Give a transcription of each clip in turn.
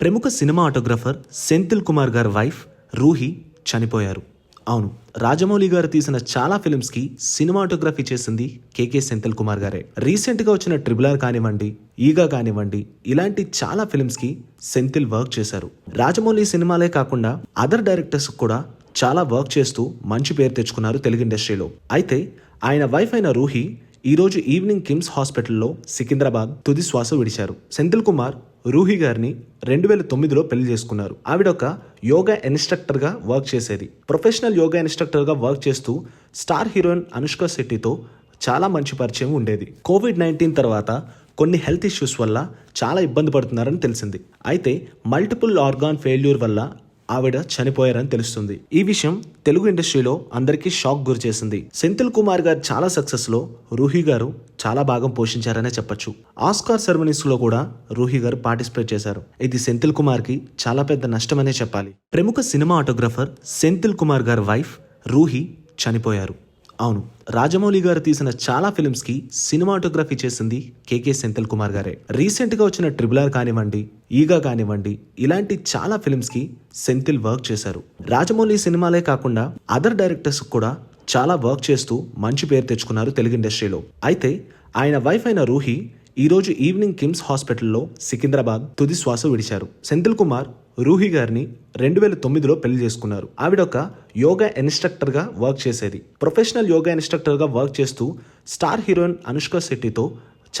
ప్రముఖ cinematographer Senthil Kumar గారి wife Ruhi చనిపోయారు. అవును రాజమౌళి గారు తీసిన చాలా ఫిల్మ్స్కి సినిమాటోగ్రఫీ చేసింది కేకే సెంతిల్ కుమార్ గారే. రీసెంట్గా వచ్చిన ట్రిబులర్ కానివ్వండి ఈగా కానివ్వండి ఇలాంటి చాలా ఫిల్మ్స్కి కి వర్క్ చేశారు. రాజమౌళి సినిమాలే కాకుండా అదర్ డైరెక్టర్స్ కూడా చాలా వర్క్ చేస్తూ మంచి పేరు తెచ్చుకున్నారు తెలుగు ఇండస్ట్రీలో. అయితే ఆయన వైఫ్ అయిన రూహి ఈ రోజు ఈవినింగ్ కిమ్స్ హాస్పిటల్లో సికింద్రాబాద్ తుది శ్వాస విడిచారు. సెంతిల్ కుమార్ రూహి గారిని రెండు వేల తొమ్మిదిలో పెళ్ళి చేసుకున్నారు. ఆవిడ ఒక యోగా ఇన్స్ట్రక్టర్గా వర్క్ చేసేది. ప్రొఫెషనల్ యోగా ఇన్స్ట్రక్టర్గా వర్క్ చేస్తూ స్టార్ హీరోయిన్ అనుష్క శెట్టితో చాలా మంచి పరిచయం ఉండేది. కోవిడ్ నైన్టీన్ తర్వాత కొన్ని హెల్త్ ఇష్యూస్ వల్ల చాలా ఇబ్బంది పడుతున్నారని తెలిసింది. అయితే మల్టిపుల్ ఆర్గాన్ ఫెయిల్యూర్ వల్ల ఆవిడ చనిపోయారని తెలుస్తుంది. ఈ విషయం తెలుగు ఇండస్ట్రీలో అందరికీ షాక్ గురి చేసింది. సెంథిల్ కుమార్ గారు చాలా సక్సెస్లో రూహి గారు చాలా భాగం పోషించారనే చెప్పొచ్చు. ఆస్కార్ సెరమనీస్లో కూడా రూహి గారు పార్టిసిపేట్ చేశారు. ఇది సెంథిల్ కుమార్కి చాలా పెద్ద నష్టమనే చెప్పాలి. ప్రముఖ సినిమా ఆటోగ్రఫర్ సెంథిల్ కుమార్ గారి వైఫ్ రూహి చనిపోయారు. అవును. రాజమౌళి గారు తీసిన చాలా ఫిల్మ్స్కి సినిమాటోగ్రఫీ చేసింది కేకే సెంథిల్ కుమార్ గారే. రీసెంట్గా వచ్చిన ట్రిబుల్ ఆర్ కానివ్వండి ఈగా కానివ్వండి ఇలాంటి చాలా ఫిల్మ్స్కి సెంథిల్ వర్క్ చేశారు. రాజమౌళి సినిమాలే కాకుండా అదర్ డైరెక్టర్స్ కూడా చాలా వర్క్ చేస్తూ మంచి పేరు తెచ్చుకున్నారు తెలుగు ఇండస్ట్రీలో అయితే ఆయన వైఫ్ అయిన రూహి ఈరోజు ఈవినింగ్ కిమ్స్ హాస్పిటల్లో సికింద్రాబాద్ తుది శ్వాస విడిచారు. సెంథిల్ కుమార్ రూహి గారిని రెండు వేల తొమ్మిదిలో పెళ్ళి చేసుకున్నారు. ఆవిడ ఒక యోగా ఇన్స్ట్రక్టర్గా వర్క్ చేసేది. ప్రొఫెషనల్ యోగా ఇన్స్ట్రక్టర్గా వర్క్ చేస్తూ స్టార్ హీరోయిన్ అనుష్క శెట్టితో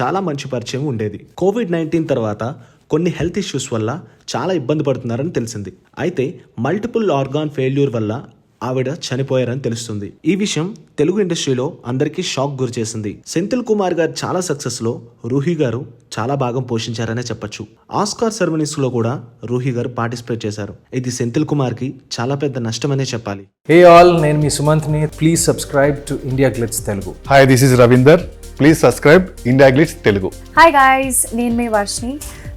చాలా మంచి పరిచయం ఉండేది. కోవిడ్ నైన్టీన్ తర్వాత కొన్ని హెల్త్ ఇష్యూస్ వల్ల చాలా ఇబ్బంది పడుతున్నారని తెలిసింది. అయితే మల్టిపుల్ ఆర్గాన్ ఫెయిల్యూర్ వల్ల ఆవిడ చనిపోయారని తెలుస్తుంది. ఈ విషయం తెలుగు ఇండస్ట్రీలో అందరికీ షాక్ గురి చేసింది. సెంథిల్ కుమార్ గారు చాలా సక్సెస్లో రూహి గారు చాలా భాగం పోషించారనే చెప్పొచ్చు. ఆస్కార్ సెరమనీస్లో కూడా రూహి గారు పార్టిసిపేట్ చేశారు. ఇది సెంథిల్ కుమార్కి చాలా పెద్ద నష్టమనే చెప్పాలి. హే ఆల్ నేను మీ సుమంత్ని. Please subscribe to India Glitz Telugu. Hi this is Ravinder please subscribe India Glitz Telugu hi guys నేను మీ Varshini